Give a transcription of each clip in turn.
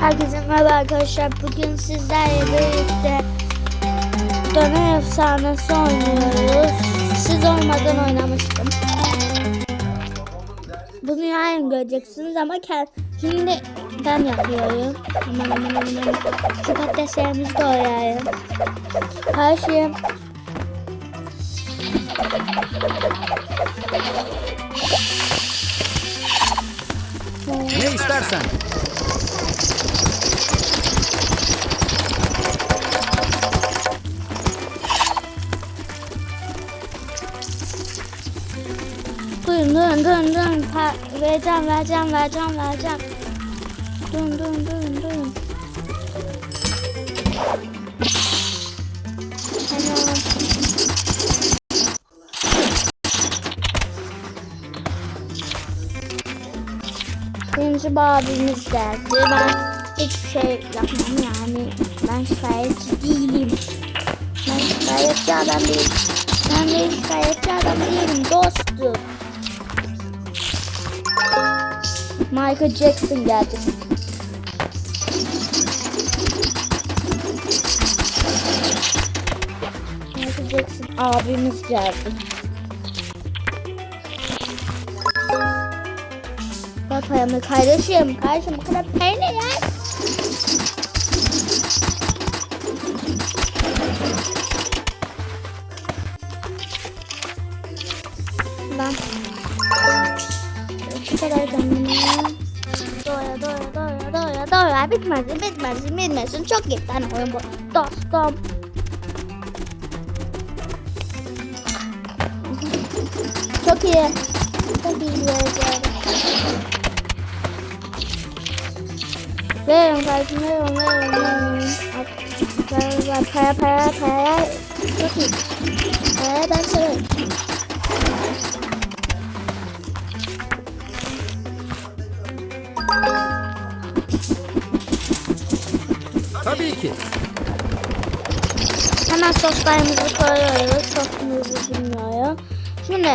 Herkese merhaba arkadaşlar. Bugün sizlerle birlikte Döner Efsanesi oynuyoruz. Siz olmadan oynamıştım. Bunu yarın göreceksiniz ama şimdi ben yapıyorum. Aman aman aman. Şu patateslerimizi doğrayayım. Karşıyım. Ne istersen. Durun durun durun. Pa- vereceğim vereceğim vereceğim vereceğim. Durun durun durun. Tamam. Birinci babimiz geldi. Ben hiçbir şey yapmam yani. Ben şikayetçi değilim. Ben şikayetçi adam değilim. Ben de şikayetçi adam değilim dostum. Michael Jackson geldi. Michael Jackson abimiz geldi. Bak paramı kardeşim. Kardeşim bu kadar ne ya? Doya bitmez, bitmez, bitmezsin çok iyi tane oyun bu dostum. Çok iyi. Çok iyi vereceğim. Verin kardeşim verin verin verin. Ver ver para para para. Çok iyi. Para ben severim. Tabii ki. Hemen soslarımızı koyuyoruz. Sosumuzu bilmiyorum. Şimdi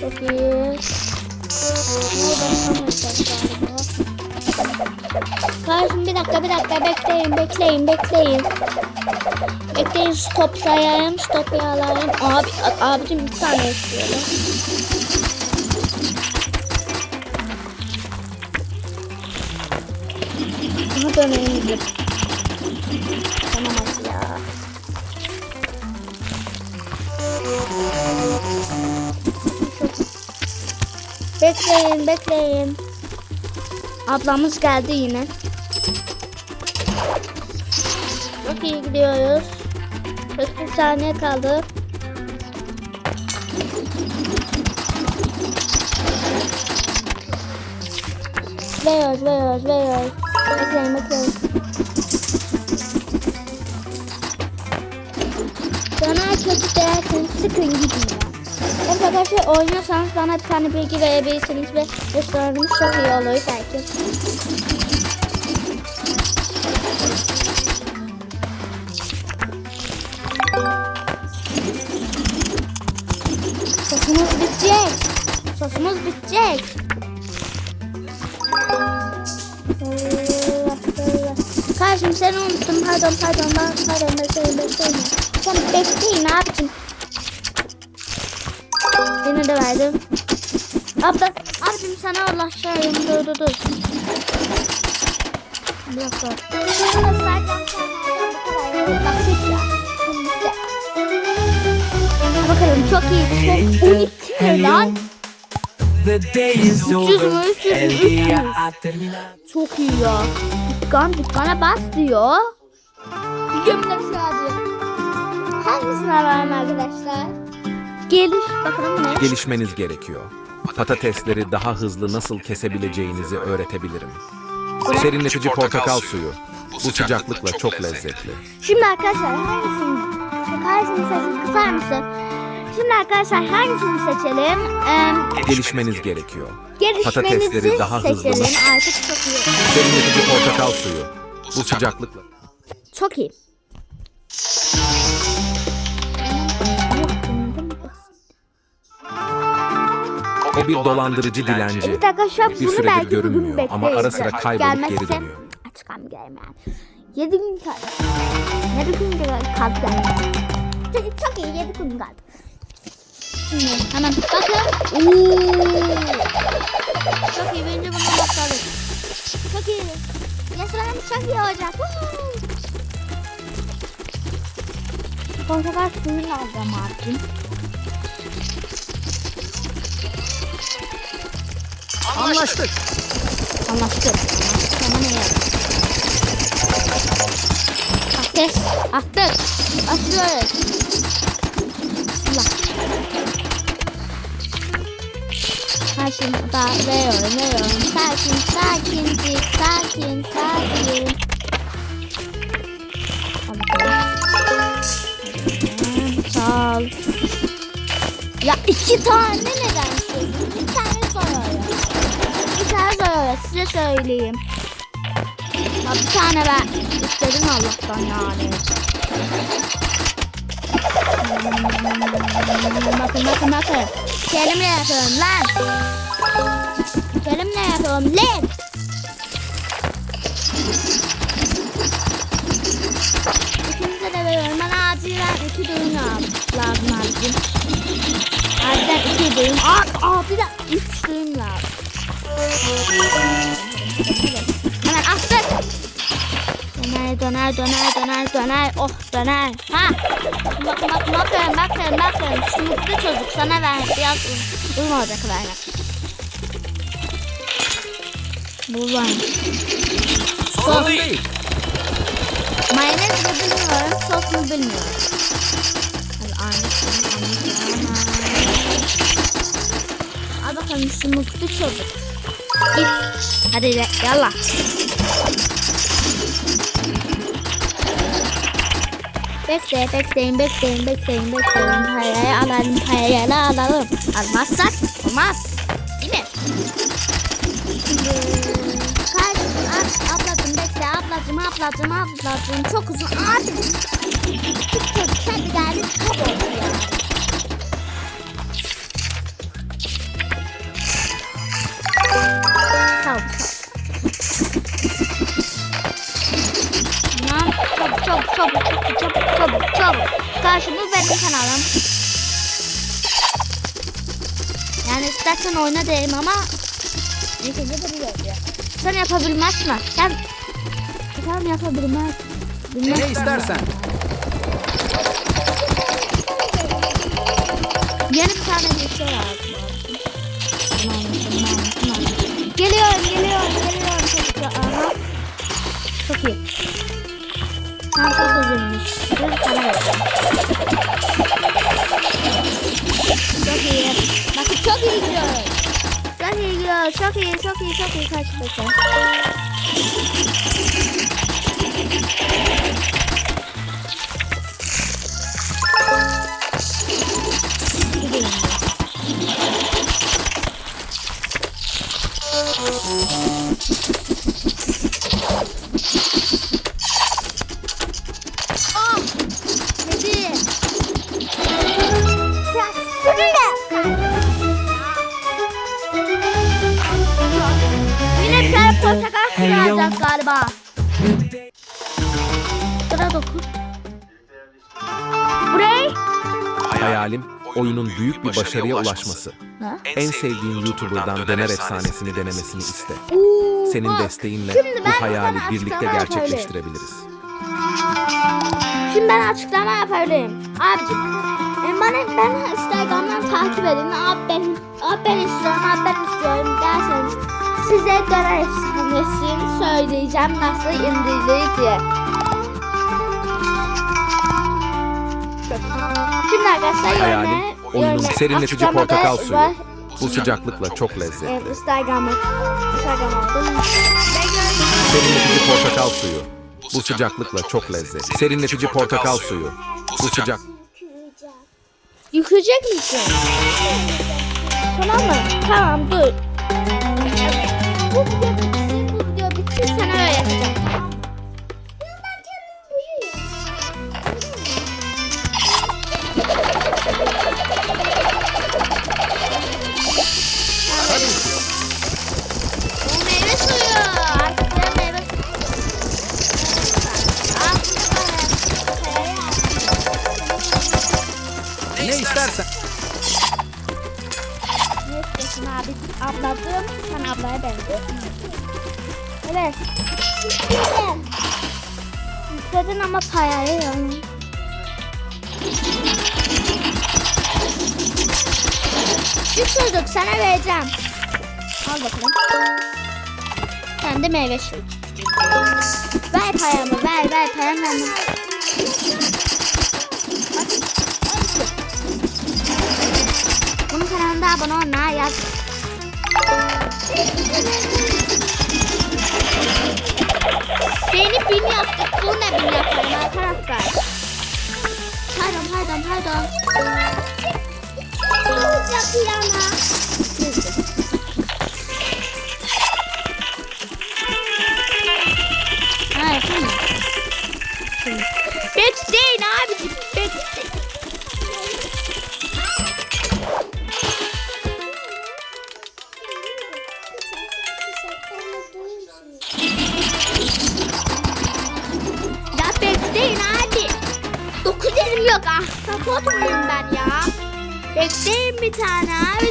çok iyi. Kardeşim bir dakika bir dakika bekleyin bekleyin bekleyin. Bekleyin stop sayayım stop yağlayayım. Abi abicim bir tane istiyorum. Aha dönelim gidip. Tamam hadi ya. Bekleyin bekleyin. Ablamız geldi yine. Çok iyi gidiyoruz. 41 saniye kaldı. Veriyoruz, veriyoruz, veriyoruz. Bekleyin, bekleyin. Bana kötü derseniz sıkın gidin ya. Evet arkadaşlar oynuyorsanız bana bir tane bilgi verebilirsiniz ve restoranımız çok iyi olur belki. Sosumuz bitecek. Sosumuz bitecek. Kardeşim seni unuttum. Pardon pardon ben pardon bekleyin bekleyin. Sen bekleyin abicim. Yine de verdim. Abla abicim sana Allah aşağıyım dur dur dur. Bir dakika. Bakalım çok iyi. Çok unik lan. The day is over. Çok iyi ya. Dükkan dükkana bas diyor. Gömülür sadece. Hangisini alalım arkadaşlar? Geliş. Bakalım ne? gelişmeniz gerekiyor. Patatesleri daha hızlı nasıl kesebileceğinizi öğretebilirim. Serinletici portakal suyu. Bu sıcaklıkla çok lezzetli. Şimdi arkadaşlar hangisini? Hangisini seçin? Kısar mısın? Şimdi arkadaşlar hangisini seçelim? Ee, Gelişmeniz gerekiyor. Patatesleri daha hızlı seçelim. Artık çok iyi. Serinletici portakal suyu. Bu sıcaklıkla Çok iyi. O bir dolandırıcı dilenci. Evet arkadaşlar Bir bunu süredir belki bugün görünmüyor ama ara sıra kaybolup geri Gelmezse dönüyor. çıkam gelmem. 7 gün kaldı. 7 gün kaldı. Çok, iyi 7 gün kaldı. Şimdi hemen bakın. Oo. Çok iyi olacak. Woo. Portakal suyunu alacağım abicim. Anlaştık. Anlaştık. Anlaştık ama ne yani? Ateş. Attık. Da veriyorum veriyorum. Sakin sakincik sakin sakin. Ya iki tane neden? Bir tane soruyor. Bir tane soruyor size söyleyeyim. Ya bir tane ben istedim Allah'tan yani. Hmm, Bakın bakın bakın. Kelimle yapıyorum lan. Kelimle yapıyorum lan. İki düğün lazım abicim. Acilen iki düğün. Aa, aa bir de üç düğün lazım. Hemen attık. Döner döner döner döner döner. Oh döner. Ha. Bakın bakın bakın bakın bakın. Mutlu çocuk sana ver. Biraz un, un olacak vermek. Bu var. Sorun değil. Mayonez mi bilmiyorum, sos mu bilmiyorum. Hadi bakalım mutlu çocuk. Git. Hadi de, yallah. Bekle, bekleyin, bekleyin, bekleyin, bekleyin. Parayı alalım, parayı alalım. Almazsak olmaz. Bekle ablacım ablacım ablacım çok uzun abi çok kendi geldi kayboldu ya. Sağ ol. Tamam çabuk çabuk çabuk çabuk çabuk çabuk çabuk. Karşımız benim kanalım. Yani istersen oyna derim ama İlk önce de biliyoruz ya. Sen yapabilmezsin. Sen sen yapabilmez. Bilmez. Ne istersen. Yeni bir tane bir şey lazım. Tamam, tamam, tamam. Geliyorum, geliyorum, geliyorum çocuklar. Aha. Çok iyi. Sen çok üzülmüş. Bir sana vereceğim. Çok iyi. Bakın çok iyi gidiyoruz. Çok iyi gidiyoruz. Çok iyi, çok iyi, çok iyi. Kaç dakika. Thank you. Suyu Hello. alacağız galiba. Sıra dokuz. Buraya. Hayalim oyunun büyük bir başarıya ulaşması. Ha? En sevdiğin YouTuber'dan döner efsanesini denemesini iste. Oo, Senin bak. desteğinle Şimdi ben bu hayali sana birlikte açıklama gerçekleştirebiliriz. Şimdi ben açıklama yaparım. Abicim. e, Bana ben Instagram'dan takip edin. Abi ben, abi ben istiyorum, abi ben istiyorum derseniz size efsanesini söyleyeceğim nasıl indirilir diye. Şimdi arkadaşlar yorumlara- oyunun serinletici portakal suyu. Bu sıcaklıkla çok lezzetli. Evet, Instagram'a Instagram'a. Serinletici portakal suyu. Bu sıcaklıkla çok lezzetli. Serinletici portakal suyu. Bu sıcak Yıkayacak mısın? Tamam mı? Tamam dur. Sana öğreteceğim. Sen de meyve suyu. Ver paramı ver ver paramı ver. Bunun kanalında abone olma yaz. Beni bin yaptık. Bunu da bin yaparım arkadaşlar. Pardon pardon pardon. Olacak yana. Bekleyin abicim. Bekleyin. Ya bekleyin abi. Dokuz elim yok. Ah, sapot muyum ben ya? Bekleyin bir tane abicim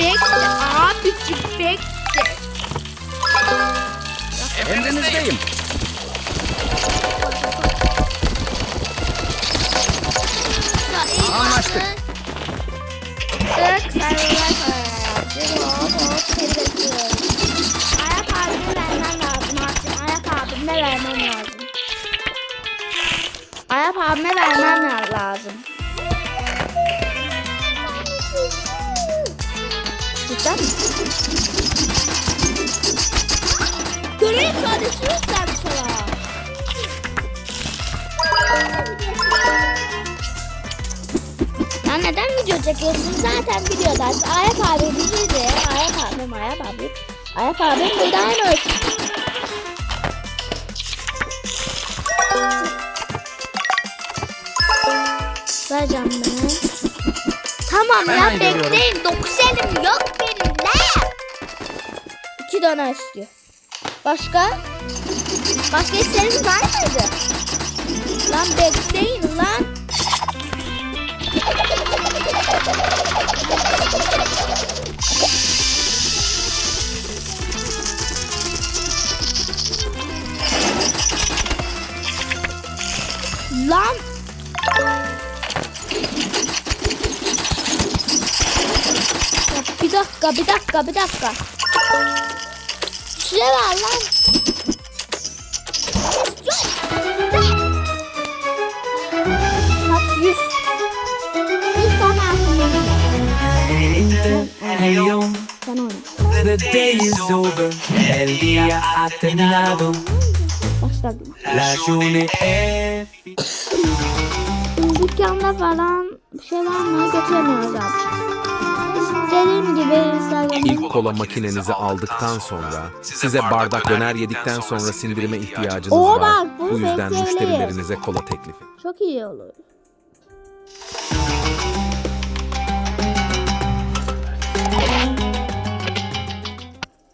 bekle abicim bekle. Emrinizdeyim. Anlaştık. Sık. Ayak abime vermem lazım artık. Ayak abime vermem lazım. Ayak abime vermem lazım. Cidden mi? Görev sadesi yoklar sana. Ya neden video çekiyorsun? Zaten biliyorlar. Ayak abi bilirdi. Ayak abim, ayak abi. Ayak abim buradaymış. Ver canını. Tamam ya Hemen geliyorum. bekleyin. Dokuz elim yok? İki tane istiyor. Başka? Başka isteğiniz var mıydı? Lan bekleyin lan. Lan. Ya bir dakika, bir dakika, bir dakika. Şuraya ver lan. Bak yüz. Yüz tane altın Sen oyna. the day is over. El día ha terminado. Başladım. La journée est Dükkanda falan bir şey var mı? Abi. Dediğim gibi Instagram'da İlk kola makinenizi aldıktan sonra, size bardak döner yedikten sonra sindirime ihtiyacınız Oo, var. bak, bunu Bu yüzden müşterilerinize kola teklif edin. çok iyi olur.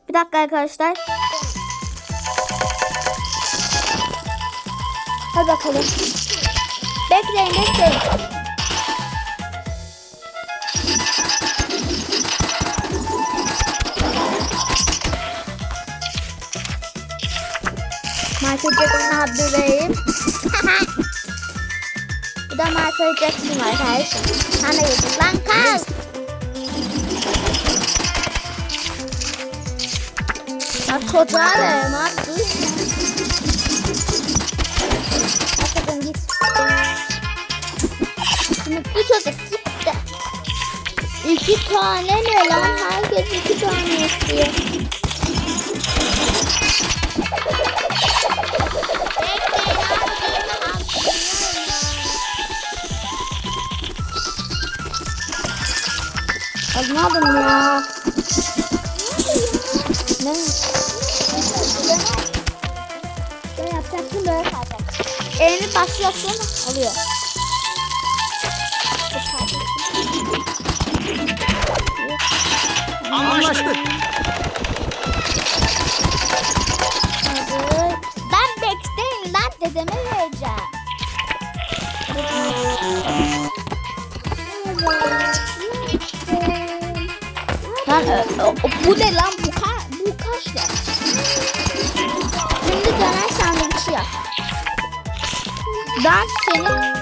Bir dakika arkadaşlar. Hadi bakalım. Bekleyin bekleyin. Jackson adlı vereyim. Bu da Michael Jackson var kardeşim. Sen de gidin lan kal. Ya verin abi dur. Hakikaten git. Şimdi bu çocuk gitti. İki tane ne lan? Herkes iki tane istiyor. Ne yapayım ya? Ne? Böyle yapacaksın böyle kalacaksın. Elini basıyorsun alıyor. Anlaştık. Ben senin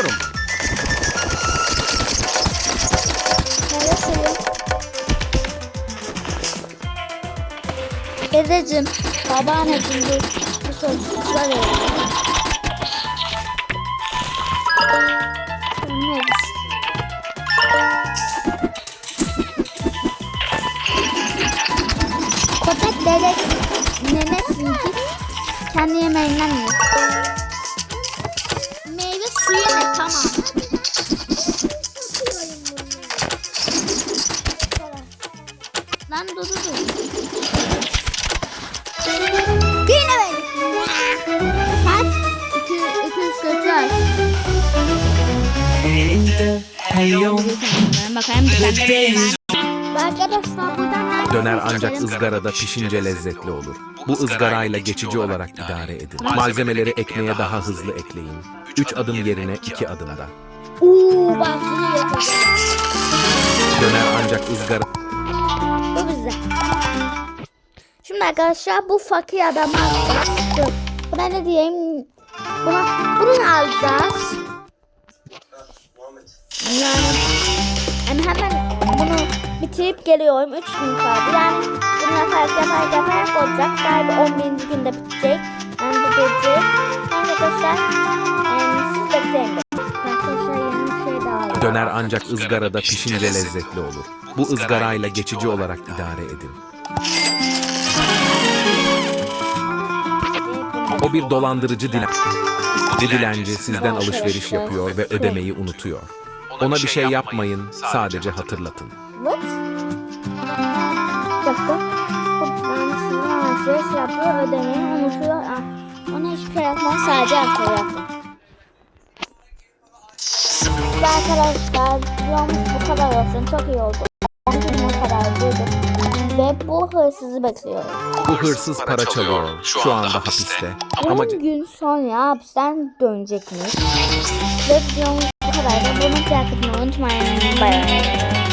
geliyorum. Neresin? Dedeciğim, babaanneciğim bu, bu sözcükler öyle. Lan dur dur dur. Yine böyle. Kaç? İki, iki. Arkadaşlar buradan nerede? Döner ancak ızgarada pişince lezzetli olur. Bu ızgarayla geçici olarak idare edin. Malzemeleri ekmeğe daha hızlı ekleyin. 3 adım yerine 2 adımda. Uuu bak bunu yapacağım. Döner ancak ızgara... Bu güzel. Şimdi arkadaşlar bu fakir adamı alacağız. Buna ne diyeyim? Buna, bunu alacağız. Yani, yani hemen bunu bitirip geliyorum. 3 gün kaldı. Yani bunu yaparak yaparak yaparak olacak. Galiba 11. günde bitecek. Yani bu gece. Yani arkadaşlar yani siz bekleyin. Döner ancak ızgarada pişince lezzetli olur. Bu ızgarayla geçici olarak idare edin. O bir dolandırıcı dilen. Bu dilenci sizden alışveriş yapıyor ve ödemeyi unutuyor. Ona bir şey yapmayın, sadece hatırlatın. What? Bir dakika. Yani sizin alışveriş yapıyor, ödemeyi unutuyor. Ah, ona hiçbir şey yapmaz, sadece hatırlatın. Arkadaşlar, videomuz bu kadar olsun. Çok iyi oldu. 10 güne kadar durduk. Ve bu hırsızı bekliyoruz. Bu hırsız para çalıyor. Şu anda hapiste. Ama 10 gün sonra hapisten dönecekmiş. Ve videomuz bu kadar. Bunu takip etmeyi unutmayın. Bay bay.